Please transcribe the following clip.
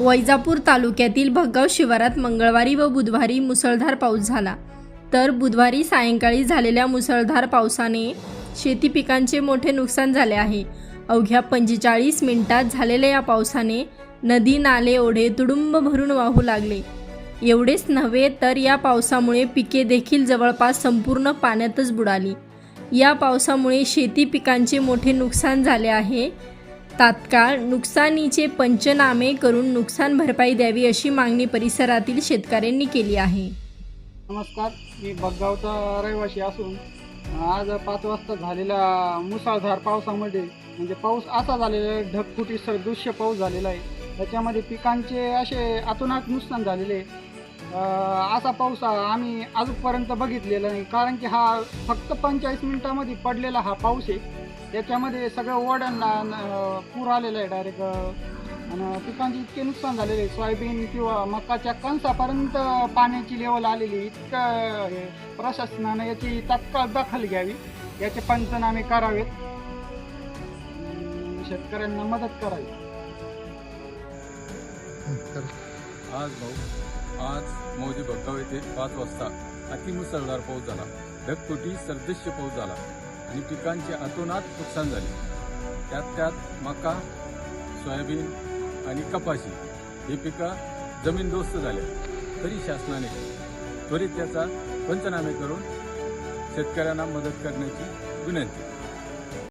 वैजापूर तालुक्यातील भगाव शिवारात मंगळवारी व बुधवारी मुसळधार पाऊस झाला. तर बुधवारी सायंकाळी झालेल्या मुसळधार पावसाने शेती पिकांचे मोठे नुकसान झाले आहे. अवघ्या पंचेचाळीस मिनिटात झालेल्या या पावसाने नदी नाले ओढे तुडुंब भरून वाहू लागले. एवढेच नव्हे तर या पावसामुळे पिके देखील जवळपास संपूर्ण पाण्यातच बुडाली. या पावसामुळे शेती पिकांचे मोठे नुकसान झाले आहे. तात्काळ नुकसानीचे पंचनामे करून नुकसान भरपाई द्यावी अशी मागणी परिसरातील शेतकऱ्यांनी केली आहे. नमस्कार मी बग्गावचा रहिवासी असून आज पाच वाजता झालेल्या मुसळधार पावसामध्ये म्हणजे पाऊस असा झालेला आहे ढगफुटी सदृश्य पाऊस झालेला आहे. त्याच्यामध्ये पिकांचे असे अतोनात नुकसान झालेले आहे. असा पाऊस आम्ही अजूनपर्यंत बघितलेला नाही कारण की हा फक्त पंचेचाळीस मिनिटामध्ये पडलेला हा पाऊस आहे. त्याच्यामध्ये सगळं ओढ्यांना पूर आलेला आहे डायरेक्ट आणि पिकांचे इतके नुकसान झालेले आहे. सोयाबीन किंवा मकाच्या कणसापर्यंत पाण्याची लेवल आलेली इतकं प्रशासनानं याची तात्काळ दखल घ्यावी. याचे पंचनामे करावेत. शेतकऱ्यांना मदत करावी. आज भाऊ आज मौजी भक्काव येथे पाच वाजता अतिमुसळधार पाऊस झाला. ढगतोटी सरदृश्य पाऊस झाला. आणि पिकांचे अतोनात नुकसान झाले. त्यात त्यात मका सोयाबीन आणि कपाशी ही पिकं जमीनदोस्त झाल्या तरी शासनाने त्वरित त्याचा पंचनामे करून शेतकऱ्यांना मदत करण्याची विनंती.